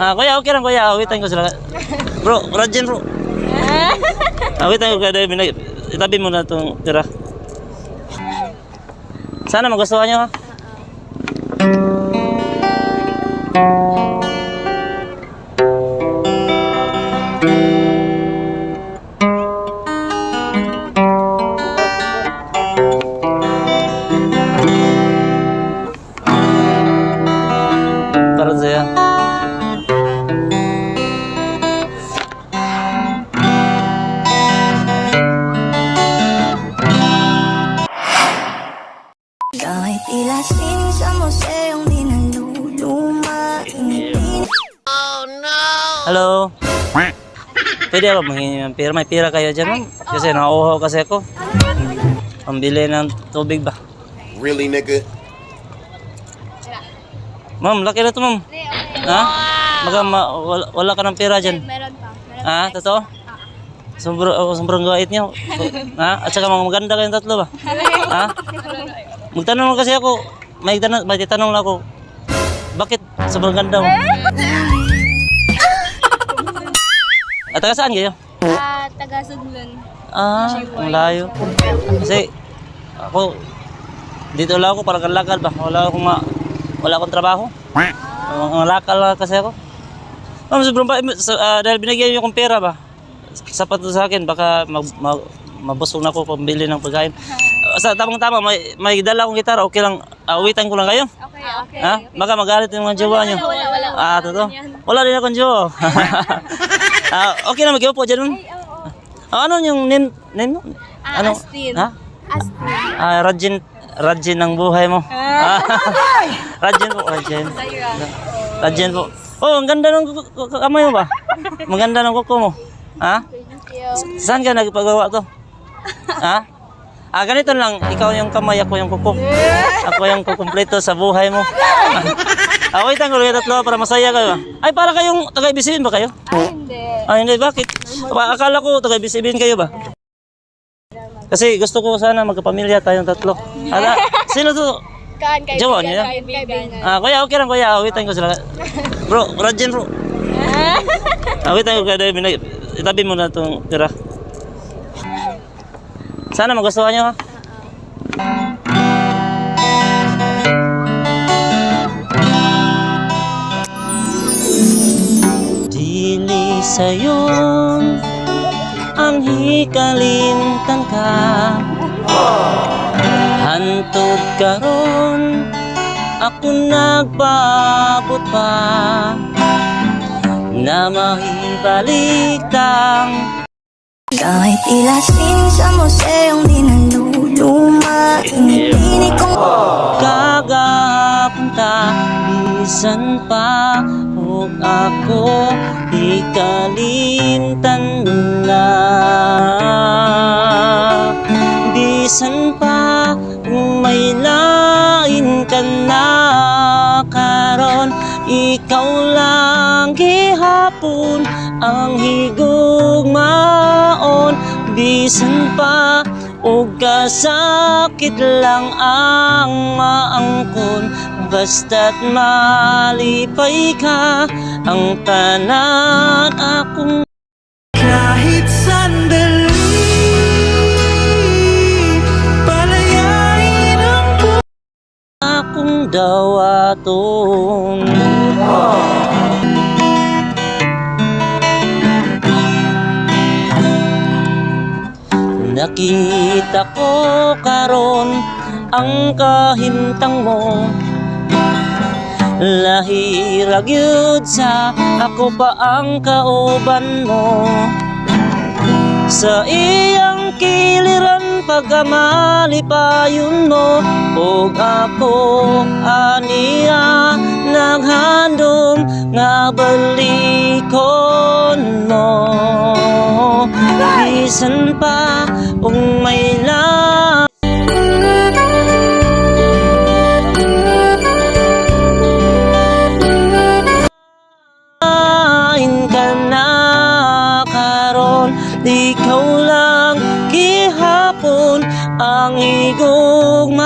Ah, kuya, okay lang kuya. Awitan ko sila. Bro, Rajen bro. Awitan ko kada binag itabi mo na itong tira. Sana magustuhan nyo ha. Kahit ilasin sa museong di naluluma Hindi Hello. Pwede ako manghingi ng pira. May pira kayo dyan, ma'am? Kasi nauuhaw kasi ako. Pambili ng tubig ba? Really, nigga? Ma'am, laki na to, ma'am. Ha? Baka ma- wala, wala ka ng pira dyan. Meron pa. Meron Ha? Totoo? Sobrang, oh, sobrang gait niyo. ha? At saka mga maganda kayong tatlo ba? ha? Magtanong lang kasi ako. May, tanong, may tanong lang ako. Bakit sobrang ganda mo? At taga saan kayo? Ah, taga Sudlon. Ah, ang layo. Kasi ako dito lang ako para kalakal ba. Wala akong ma, wala akong trabaho. Mga lakal lang kasi ako. Ma'am, sobrang ba, sa, ah, dahil binigyan niyo akong pera ba? Sapat sa akin, baka mag, mag, mabusog na ako pambili ng pagkain. Ah, Sa tamang-tama, may, may dala akong gitara, okay lang, awitan ko lang kayo. Okay, okay. Ha? Baka magalit yung mga jowa niyo. Wala, wala, wala. Ah, totoo? Wala din akong jowa. ah, okay na, mag-iwa po dyan. ma'am. Ah, ano yung name, name mo? Ah, Ano? Astin. Ha? Astin. Ah, Rajin, Rajin ng buhay mo. Ah. Rajin po, Rajin. Zaira. Rajin po. Oh, ang ganda ng kamay mo ba? Maganda ng kuko mo. Ha? Saan ka nagpagawa to? Ha? Ah, ganito lang. Ikaw yung kamay, ako yung kuko. Ako yung kukumpleto sa buhay mo. Ah, wait lang, ulit tatlo para masaya kayo. Ay, para kayong taga-ibisibin ba kayo? Ah, hindi. Ah, hindi. Bakit? Akala ko taga-ibisibin kayo ba? Kasi gusto ko sana magkapamilya tayong tatlo. Ala, sino to? Kaan kaibigan. Niyo yan? Kaibigan. Ah, kuya, okay lang kuya. Awitan ko sila. Bro, Rajen bro. Awitan ko kada binag itabi mo na itong tira. Sana magustuhan nyo ha. Dili sayon ang hikalintan ka Hantod karon ako nagpaabot pa na mahibalik tang Kahit ilasin sa museong di naluluma. Hindi ko kagapunta bisan pa ug ako ikalimtan na. Bisan pa kung may lain ka na karon ikaw lang gihapon ang higugmaon bisan pa ug kasakit lang ang maangkon. Basta't malipay ka ang tanan akong kahit sandali palayain ang akong dawaton Nakita ko karon ang kahimtang mo. Lahirag yun sa ako pa ang kauban mo. Sa iyang kiliran pagkamalipayon mo. Ug ako aniya naghandom nga balikon Ang igugmaon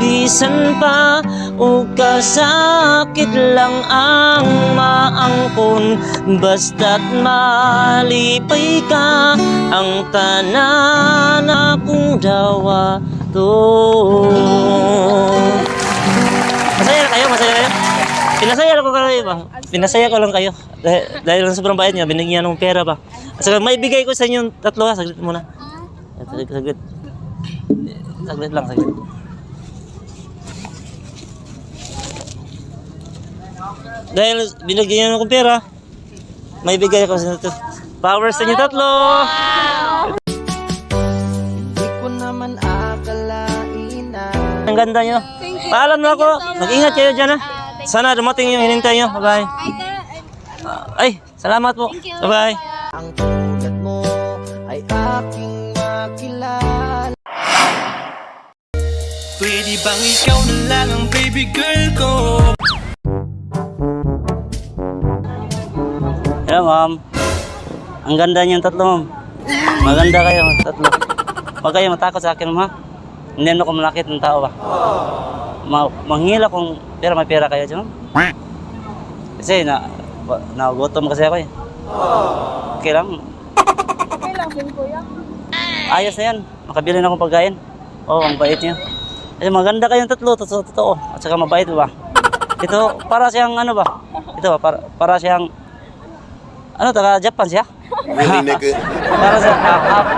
Bisan pa o kasakit lang ang maangkon Basta't malipay ka Ang tanan akong dawa to Masaya kayo, masaya kayo. Pinasaya ko kayo ba? Pinasaya ko lang kayo. Dahil, dahil lang sobrang bayad niya, binigyan ng pera ba? At saka may bigay ko sa inyo tatlo ha, saglit muna. Saglit, saglit. Saglit lang, saglit. Dahil binigyan niyo ng pera, may bigay ako sa inyo. Powers sa inyo tatlo! Di ko naman akalain Ang ganda nyo. Paalam na ako. Mag-ingat kayo dyan ha. Sana dumating yung hinintay nyo. Bye-bye. Ay, salamat po. Bye-bye. ang tulad mo ay aking bang ikaw na lang ang baby girl ko? Hello, ma'am. Ang ganda niyong tatlo, ma'am. Maganda kayo, tatlo. Huwag kayo matakot sa akin, ma'am. ha? Hindi ako malakit ng tao ba? Ma manghila kung pera may pera kayo dyan, ma'am. Kasi na, nagutom kasi ako eh. Okay lang. Okay lang din, kuya. Ayos na yan. Makabili na akong pagkain. Oo, oh, ang bait niyo. Kasi maganda kayong tatlo, totoo, totoo. At saka mabait ba? Ito, para siyang ano ba? Ito, para, para siyang... Ano, taga Japan siya? Para sa half, half,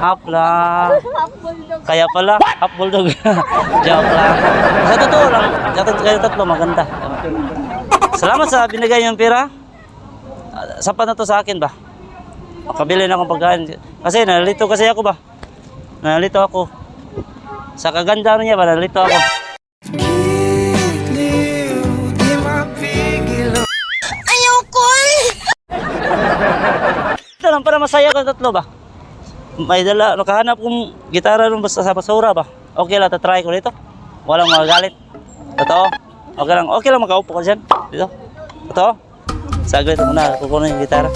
half lang. Half bulldog. Kaya pala, half bulldog. Joke lang. Sa totoo lang, sa totoo kayo tatlo, maganda. Salamat sa binigay yung pera. Ah, Sapat na to sa akin ba? Makabili na akong pagkain. Kasi nalito kasi ako ba? Nalito ako. Sa kaganda niya ba, nalito ako. Di mapigil Ito lang, para masaya ko tatlo ba? May dala, nakahanap kong gitara nung basta sa basura ba? Okay lang, tatry ko dito. Walang magagalit. Totoo. Okay lang, okay lang makaupo ko dyan. Dito. Totoo. Saglit muna, kukunin yung gitara.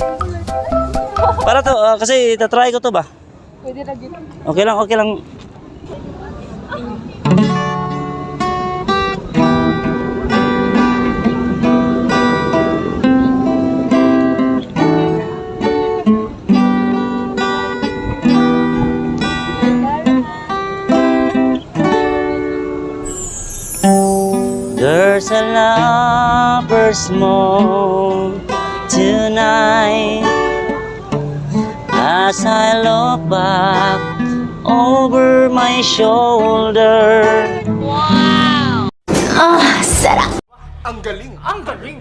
Para to, ah, kasi tatry ko to ba? Pwede na dito. Okay lang, okay lang. There's a lover's moon tonight. As I look back over my shoulder Wow. Ah, Sarah. Ang galin, ang galin.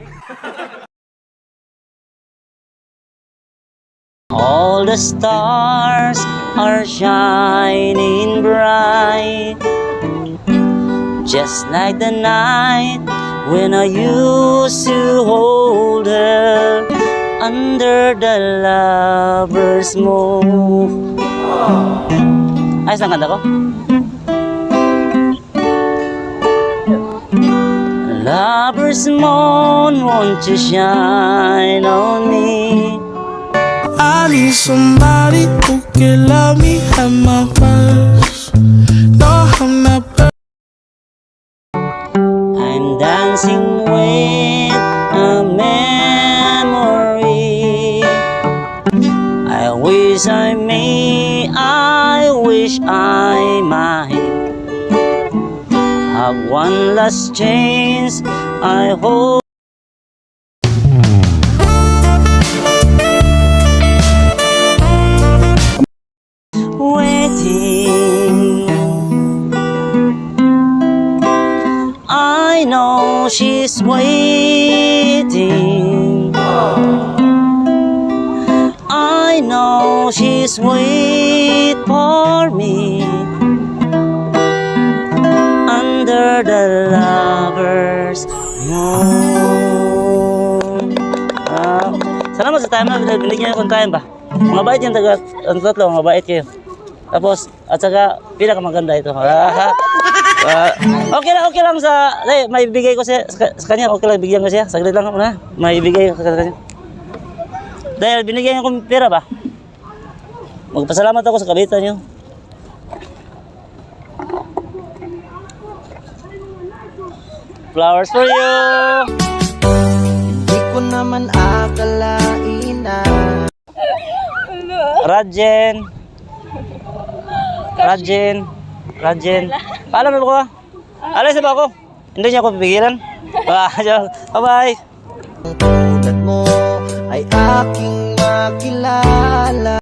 All the stars are shining bright Just like the night when I used to hold her Under the lover's moon Ayos ang kanta ko? Lover's moon, won't you shine on me? I need somebody who can love me at my worst. No, I'm not. I'm dancing with a memory. I wish I may, I wish I might have one last chance. I hope. Waiting. I know she's waiting. I know she's wait time na binigyan niyo akong time ba? Mga bait yung taga, ang tatlo, mga bait kayo. Tapos, at saka, pinakamaganda ito. Ah, Ah, okay lang, okay lang sa... Ay, may bigay ko siya, sa, sa kanya. Okay lang, bigyan ko siya. Saglit lang muna. May bigay ko sa kanya. Dahil binigyan akong pera ba? Magpasalamat ako sa kabitan niyo. Flowers for you. Di ko naman akalain Rajen. Rajen. Rajen. Paalam na ko? Alis na ba ako? Hindi niya ako pipigilan. Ah, Bye-bye. Tulad mo ay aking makilala